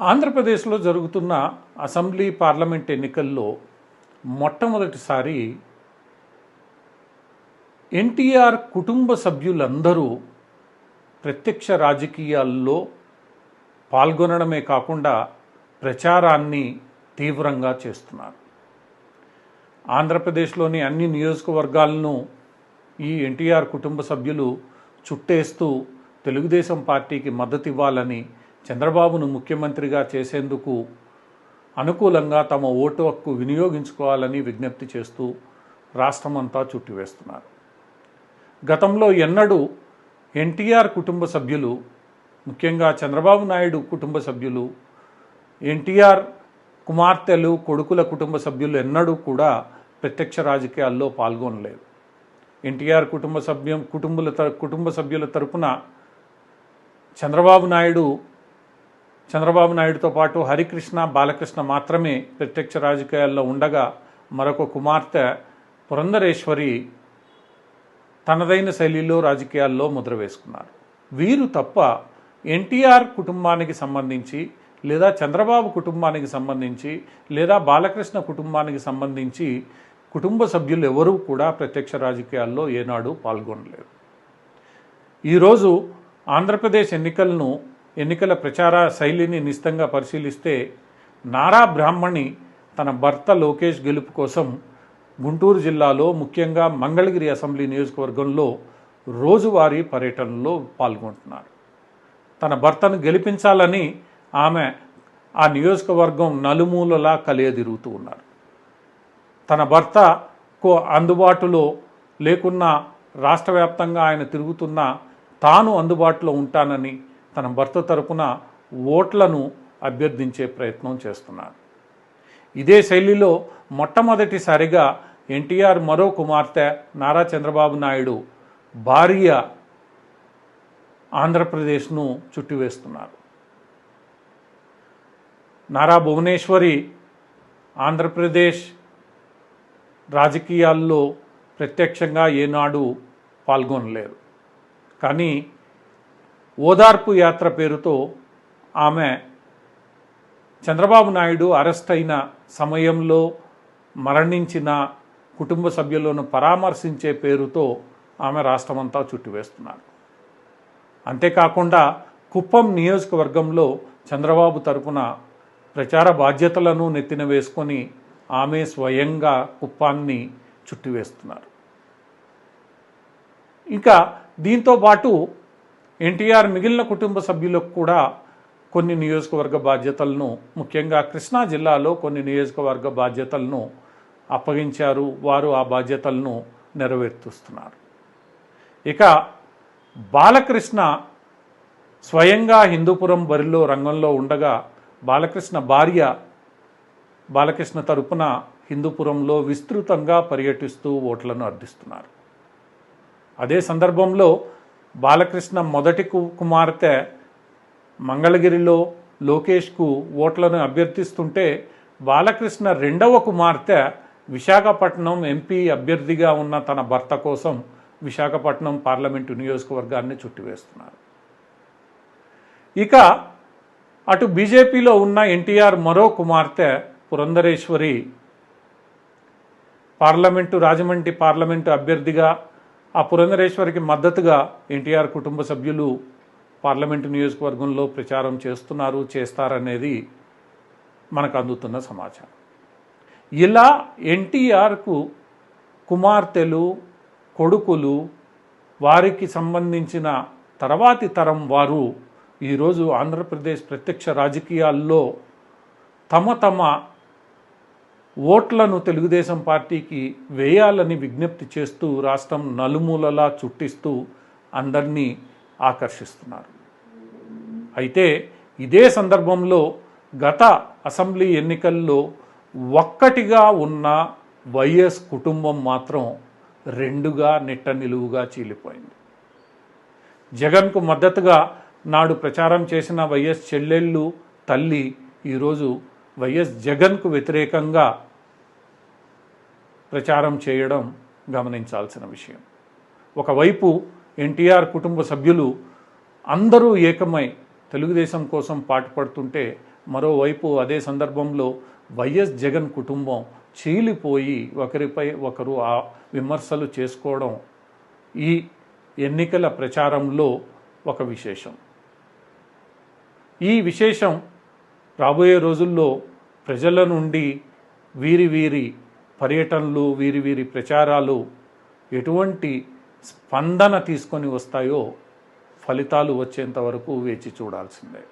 ఆంధ్రప్రదేశ్లో జరుగుతున్న assembly parliament ఎన్నికల్లో మొట్టమొదటిసారి ఎన్టీఆర్ కుటుంబ సభ్యులందరూ ప్రత్యక్ష రాజకీయాల్లో పాల్గొనడమే కాకుండా ప్రచారాన్ని తీవ్రంగా చేస్తున్నారు. ఆంధ్రప్రదేశ్లోని అన్ని నియోజకవర్గాలను ఈ ఎన్టీఆర్ కుటుంబ సభ్యులు చుట్టేస్తూ తెలుగుదేశం పార్టీకి మద్దతు ఇవ్వాలని చంద్రబాబును ముఖ్యమంత్రిగా చేసేందుకు అనుకూలంగా తమ ఓటు హక్కు వినియోగించుకోవాలని విజ్ఞప్తి చేస్తూ రాష్ట్రమంతా చుట్టివేస్తున్నారు. గతంలో ఎన్నడూ ఎన్టీఆర్ కుటుంబ సభ్యులు ముఖ్యంగా చంద్రబాబు నాయుడు కుటుంబ సభ్యులు ఎన్టీఆర్ కుమార్తెలు కొడుకుల కుటుంబ సభ్యులు ఎన్నడూ కూడా ప్రత్యక్ష రాజకీయాల్లో పాల్గొనలేదు. ఎన్టీఆర్ కుటుంబ సభ్యం కుటుంబుల కుటుంబ సభ్యుల తరపున చంద్రబాబు నాయుడు చంద్రబాబు నాయుడుతో పాటు హరికృష్ణ బాలకృష్ణ మాత్రమే ప్రత్యక్ష రాజకీయాల్లో ఉండగా మరొక కుమార్తె పురంధరేశ్వరి తనదైన శైలిలో రాజకీయాల్లో ముద్ర వేసుకున్నారు. వీరు తప్ప ఎన్టీఆర్ కుటుంబానికి సంబంధించి లేదా చంద్రబాబు కుటుంబానికి సంబంధించి లేదా బాలకృష్ణ కుటుంబానికి సంబంధించి కుటుంబ సభ్యులు ఎవరూ కూడా ప్రత్యక్ష రాజకీయాల్లో ఏనాడు పాల్గొనలేదు. ఈరోజు ఆంధ్రప్రదేశ్ ఎన్నికలను ఎన్నికల ప్రచార శైలిని నిశితంగా పరిశీలిస్తే నారా బ్రాహ్మణి తన భర్త లోకేష్ గెలుపు కోసం గుంటూరు జిల్లాలో ముఖ్యంగా మంగళగిరి అసెంబ్లీ నియోజకవర్గంలో రోజువారీ పర్యటనలో పాల్గొంటున్నారు. తన భర్తను గెలిపించాలని ఆమె ఆ నియోజకవర్గం నలుమూలలా కలియదిరుగుతూ ఉన్నారు. తన భర్తకు అందుబాటులో లేకున్నా రాష్ట్ర వ్యాప్తంగా ఆయన తిరుగుతున్న తాను అందుబాటులో ఉంటానని తన భర్త తరపున ఓట్లను అభ్యర్థించే ప్రయత్నం చేస్తున్నారు ఇదే శైలిలో మొట్టమొదటిసారిగా ఎన్టీఆర్ మరో కుమార్తె నారా చంద్రబాబు నాయుడు భార్య ఆంధ్రప్రదేశ్ను చుట్టివేస్తున్నారు. నారా భువనేశ్వరి ఆంధ్రప్రదేశ్ రాజకీయాల్లో ప్రత్యక్షంగా ఏనాడు పాల్గొనలేరు కానీ ఓదార్పు యాత్ర పేరుతో ఆమె చంద్రబాబు నాయుడు అరెస్ట్ అయిన సమయంలో మరణించిన కుటుంబ సభ్యులను పరామర్శించే పేరుతో ఆమె రాష్ట్రమంతా చుట్టివేస్తున్నారు. అంతేకాకుండా కుప్పం నియోజకవర్గంలో చంద్రబాబు తరపున ప్రచార బాధ్యతలను నెత్తిన వేసుకొని ఆమె స్వయంగా కుప్పాన్ని చుట్టివేస్తున్నారు. ఇంకా దీంతో పాటు ఎన్టీఆర్ మిగిలిన కుటుంబ సభ్యులకు కూడా కొన్ని నియోజకవర్గ బాధ్యతలను ముఖ్యంగా కృష్ణా జిల్లాలో కొన్ని నియోజకవర్గ బాధ్యతలను అప్పగించారు. వారు ఆ బాధ్యతలను నెరవేర్తుస్తున్నారు ఇక బాలకృష్ణ స్వయంగా హిందూపురం బరిలో రంగంలో ఉండగా బాలకృష్ణ భార్య బాలకృష్ణ తరపున హిందూపురంలో విస్తృతంగా పర్యటిస్తూ ఓట్లను అర్థిస్తున్నారు అదే సందర్భంలో బాలకృష్ణ మొదటి కుమార్తె మంగళగిరిలో లోకేష్కు ఓట్లను అభ్యర్థిస్తుంటే బాలకృష్ణ రెండవ కుమార్తె విశాఖపట్నం ఎంపీ అభ్యర్థిగా ఉన్న తన భర్త కోసం విశాఖపట్నం పార్లమెంటు నియోజకవర్గాన్ని చుట్టివేస్తున్నారు. ఇక అటు బీజేపీలో ఉన్న ఎన్టీఆర్ మరో కుమార్తె పురంధరేశ్వరి పార్లమెంటు రాజమండ్రి పార్లమెంటు అభ్యర్థిగా ఆ పురంధరేశ్వరికి మద్దతుగా ఎన్టీఆర్ కుటుంబ సభ్యులు పార్లమెంటు నియోజకవర్గంలో ప్రచారం చేస్తున్నారు చేస్తారనేది మనకు అందుతున్న సమాచారం. ఇలా ఎన్టీఆర్కు కుమార్తెలు కొడుకులు వారికి సంబంధించిన తర్వాతి తరం వారు ఈరోజు ఆంధ్రప్రదేశ్ ప్రత్యక్ష రాజకీయాల్లో తమ తమ ఓట్లను తెలుగుదేశం పార్టీకి వేయాలని విజ్ఞప్తి చేస్తూ రాష్ట్రం నలుమూలలా చుట్టిస్తూ అందరినీ ఆకర్షిస్తున్నారు. అయితే ఇదే సందర్భంలో గత అసెంబ్లీ ఎన్నికల్లో ఒక్కటిగా ఉన్న వైఎస్ కుటుంబం మాత్రం రెండుగా నెట్ట నిలువుగా చీలిపోయింది. జగన్కు మద్దతుగా నాడు ప్రచారం చేసిన వైఎస్ చెల్లెళ్ళు తల్లి ఈరోజు వైఎస్ జగన్కు వ్యతిరేకంగా ప్రచారం చేయడం గమనించాల్సిన విషయం. ఒకవైపు ఎన్టీఆర్ కుటుంబ సభ్యులు అందరూ ఏకమై తెలుగుదేశం కోసం పాటుపడుతుంటే మరోవైపు అదే సందర్భంలో వైఎస్ జగన్ కుటుంబం చీలిపోయి ఒకరిపై ఒకరు ఆ విమర్శలు చేసుకోవడం ఈ ఎన్నికల ప్రచారంలో ఒక విశేషం. ఈ విశేషం రాబోయే రోజుల్లో ప్రజల నుండి వీరి వీరి పర్యటనలు వీరి వీరి ప్రచారాలు ఎటువంటి స్పందన తీసుకొని వస్తాయో ఫలితాలు వచ్చేంత వరకు వేచి చూడాల్సిందే.